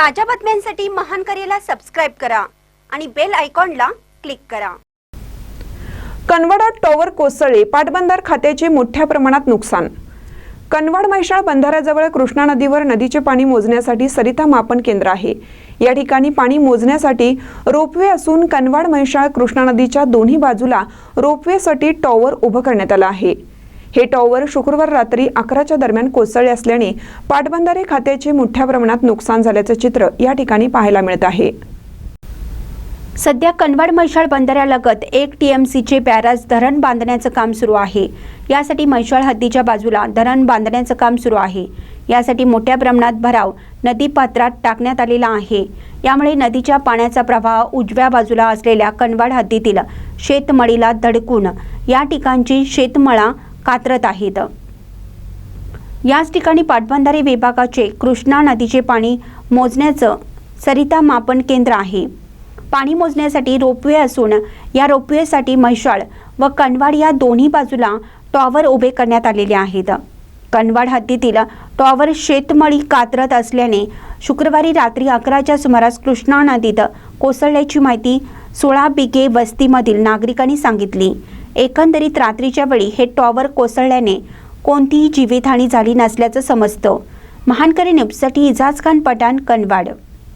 ताज्या बातम्यांसाठी महान करेला सबस्क्राईब करा आणि बेल आयकॉनला क्लिक करा. कनवाडात टॉवर कोसळले पाटबंधार खात्याचे मोठ्या प्रमाणात नुकसान. कनवाड म्हैसाळ बंधाऱ्याजवळ कृष्णा नदीवर नदीचे पाणी मोजण्यासाठी सरिता मापन केंद्र आहे. या ठिकाणी पाणी मोजण्यासाठी रोपवे असून कनवाड म्हैसाळ कृष्णा नदीच्या दोन्ही बाजूला रोपवेसाठी टॉवर उभं करण्यात आलं आहे. हे टॉवर शुक्रवार रात्री अकराच्या दरम्यान कोसळले असल्याने पाटबंधारे खात्याचे मोठ्या प्रमाणात नुकसान झाल्याचं चित्र या ठिकाणी पाहायला मिळत आहे. सध्या कनवाड म्हैसाळ बंधाऱ्यालगत एक टीएमसीचे बॅराज धरण बांधण्याचं काम सुरू आहे. यासाठी म्हैसाळ हद्दीच्या बाजूला धरण बांधण्याचं काम सुरू आहे. यासाठी मोठ्या प्रमाणात भराव नदी पात्रात टाकण्यात आलेला आहे. यामुळे नदीच्या पाण्याचा प्रवाह उजव्या बाजूला असलेल्या कनवाड हद्दीतील शेतमळीला धडकून या ठिकाणची शेतमळा पात्रत आहेत. याच ठिकाणी पाटबंधारे विभागाचे कृष्णा नदीचे पाणी मोजण्याचं सरिता मापन केंद्र आहे. पाणी मोजण्यासाठी रोपवे असून या रोपवेसाठी म्हैसाळ व कनवाड या दोन्ही बाजूला टॉवर उभे करण्यात आलेले आहेत. कनवाड हद्दीतील टॉवर शेतमळी कात्रत असल्याने शुक्रवारी रात्री अकराच्या सुमारास कृष्णा नदीत कोसळल्याची माहिती सोळा बिगे वस्तीमधील नागरिकांनी सांगितली. एकंदरीत रात्रीच्या वेळी हे टॉवर कोसळल्याने कोणतीही जीवितहानी झाली नसल्याचं समजतं. महानकरी न्यूजसाठी इजाज खान पठाण कनवाड.